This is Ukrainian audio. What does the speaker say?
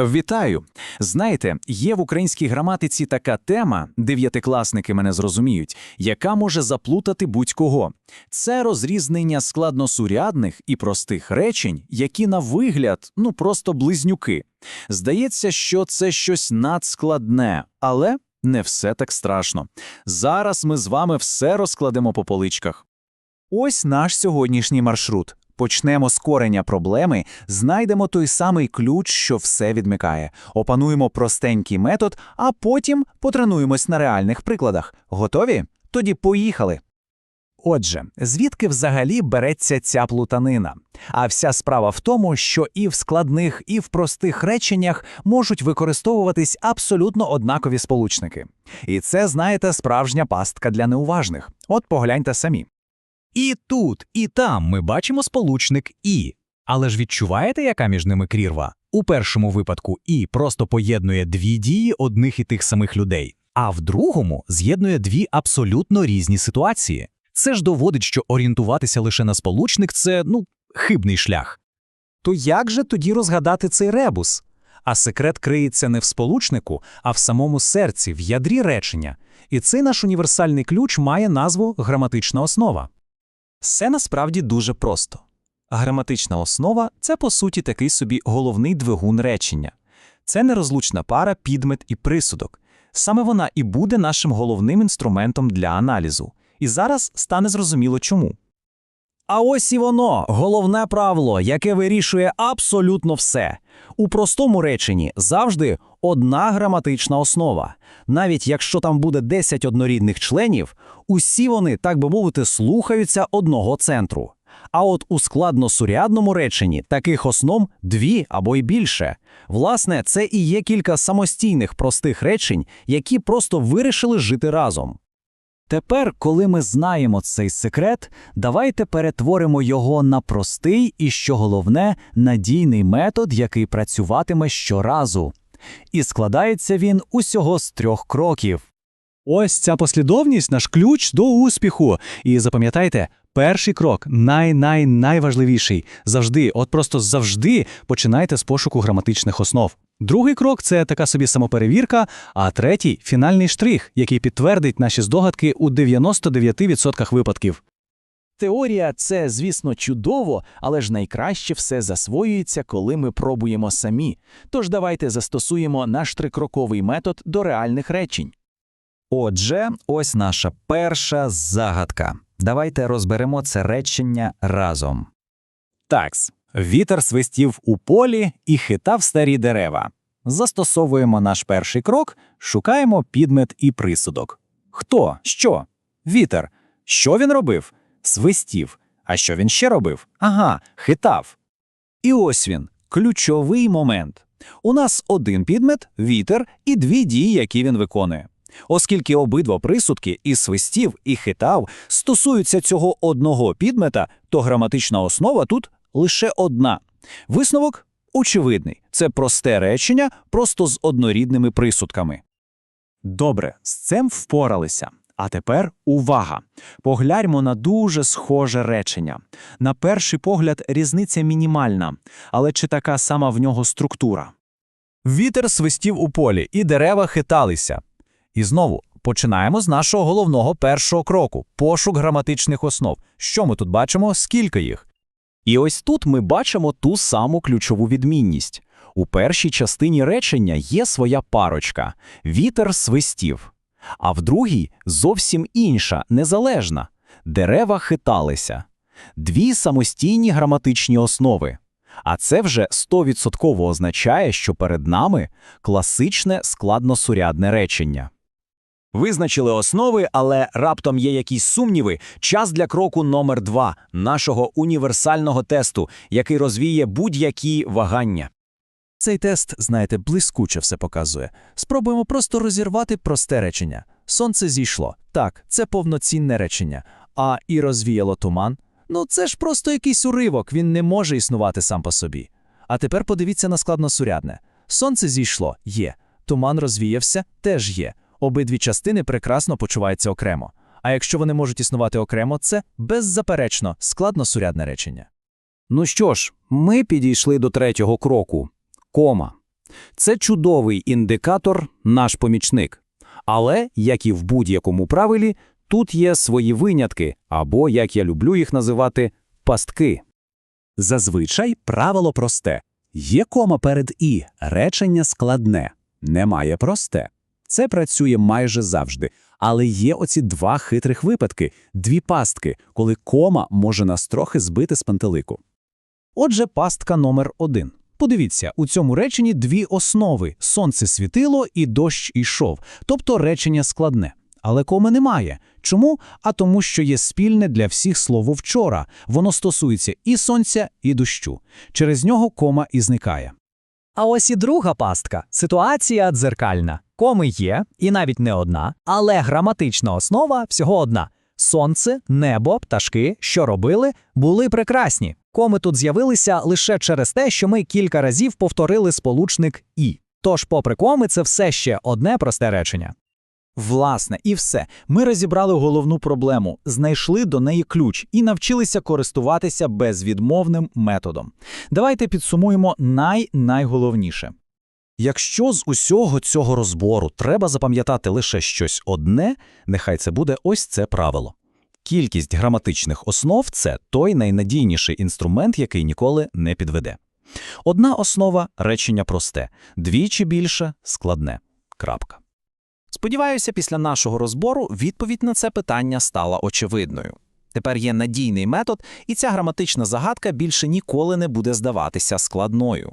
Вітаю! Знаєте, є в українській граматиці така тема, дев'ятикласники мене зрозуміють, яка може заплутати будь-кого. Це розрізнення складносурядних і простих речень, які на вигляд, ну просто близнюки. Здається, що це щось надскладне, але не все так страшно. Зараз ми з вами все розкладемо по поличках. Ось наш сьогоднішній маршрут. Почнемо з корення проблеми, знайдемо той самий ключ, що все відмикає, опануємо простенький метод, а потім потренуємось на реальних прикладах. Готові? Тоді поїхали. Отже, звідки взагалі береться ця плутанина? А вся справа в тому, що і в складних, і в простих реченнях можуть використовуватись абсолютно однакові сполучники. І це, знаєте, справжня пастка для неуважних. От погляньте самі. І тут, і там ми бачимо сполучник «і». Але ж відчуваєте, яка між ними крірва? У першому випадку «і» просто поєднує дві дії одних і тих самих людей, а в другому з'єднує дві абсолютно різні ситуації. Це ж доводить, що орієнтуватися лише на сполучник – це, ну, хибний шлях. То як же тоді розгадати цей ребус? А секрет криється не в сполучнику, а в самому серці, в ядрі речення. І цей наш універсальний ключ має назву граматична основа. Все насправді дуже просто. Граматична основа це, по суті, такий собі головний двигун речення. Це нерозлучна пара підмет і присудок. Саме вона і буде нашим головним інструментом для аналізу. І зараз стане зрозуміло чому. А ось і воно, головне правило, яке вирішує абсолютно все. У простому реченні завжди одна граматична основа. Навіть якщо там буде 10 однорідних членів, усі вони, так би мовити, слухаються одного центру. А от у складносурядному реченні таких основ дві або й більше. Власне, це і є кілька самостійних простих речень, які просто вирішили жити разом. Тепер, коли ми знаємо цей секрет, давайте перетворимо його на простий і, що головне, надійний метод, який працюватиме щоразу. І складається він усього з трьох кроків. Ось ця послідовність наш ключ до успіху. І запам'ятайте, перший крок най-най-найважливіший. Завжди, от просто завжди починайте з пошуку граматичних основ. Другий крок це така собі самоперевірка, а третій фінальний штрих, який підтвердить наші здогадки у 99% випадків. Теорія це, звісно, чудово, але ж найкраще все засвоюється, коли ми пробуємо самі. Тож давайте застосуємо наш трикроковий метод до реальних речень. Отже, ось наша перша загадка. Давайте розберемо це речення разом. Такс. Вітер свистів у полі і хитав старі дерева. Застосовуємо наш перший крок, шукаємо підмет і присудок. Хто? Що? Вітер. Що він робив? Свистів. А що він ще робив? Ага, хитав. І ось він, ключовий момент. У нас один підмет, вітер і дві дії, які він виконує. Оскільки обидва присудки і свистів, і хитав стосуються цього одного підмета, то граматична основа тут лише одна. Висновок очевидний. Це просте речення, просто з однорідними присудками. Добре, з цим впоралися. А тепер увага! Погляньмо на дуже схоже речення. На перший погляд різниця мінімальна, але чи така сама в нього структура? Вітер свистів у полі, і дерева хиталися. І знову починаємо з нашого головного першого кроку пошук граматичних основ. Що ми тут бачимо? Скільки їх? І ось тут ми бачимо ту саму ключову відмінність. У першій частині речення є своя парочка вітер свистів, а в другій зовсім інша, незалежна дерева хиталися. Дві самостійні граматичні основи. А це вже 100% означає, що перед нами класичне складносурядне речення. Визначили основи, але раптом є якісь сумніви. Час для кроку номер два нашого універсального тесту, який розвіє будь-які вагання. Цей тест, знаєте, блискуче все показує. Спробуємо просто розірвати просте речення. Сонце зійшло. Так, це повноцінне речення. А і розвіяло туман. Ну це ж просто якийсь уривок, він не може існувати сам по собі. А тепер подивіться на складносурядне. Сонце зійшло є. Туман розвіявся теж є. Обидві частини прекрасно почуваються окремо. А якщо вони можуть існувати окремо, це беззаперечно складносурядне речення. Ну що ж, ми підійшли до третього кроку кома. Це чудовий індикатор, наш помічник. Але, як і в будь-якому правилі, тут є свої винятки, або, як я люблю їх називати, пастки. Зазвичай правило просте. Є кома перед «і», речення складне. Немає просте. Це працює майже завжди. Але є оці два хитрих випадки, дві пастки, коли кома може нас трохи збити з пантелику. Отже, пастка номер один. Подивіться, у цьому реченні дві основи – сонце світило і дощ ішов, тобто речення складне. Але коми немає. Чому? А тому, що є спільне для всіх слово «вчора». Воно стосується і сонця, і дощу. Через нього кома і зникає. А ось і друга пастка. Ситуація дзеркальна. Коми є, і навіть не одна, але граматична основа всього одна. Сонце, небо, пташки, що робили, були прекрасні. Коми тут з'явилися лише через те, що ми кілька разів повторили сполучник «і». Тож, попри коми, це все ще одне просте речення. Власне, і все. Ми розібрали головну проблему, знайшли до неї ключ і навчилися користуватися безвідмовним методом. Давайте підсумуємо най-найголовніше. Якщо з усього цього розбору треба запам'ятати лише щось одне, нехай це буде ось це правило. Кількість граматичних основ – це той найнадійніший інструмент, який ніколи не підведе. Одна основа – речення просте, двічі більше – складне. Крапка. Сподіваюся, після нашого розбору відповідь на це питання стала очевидною. Тепер є надійний метод, і ця граматична загадка більше ніколи не буде здаватися складною.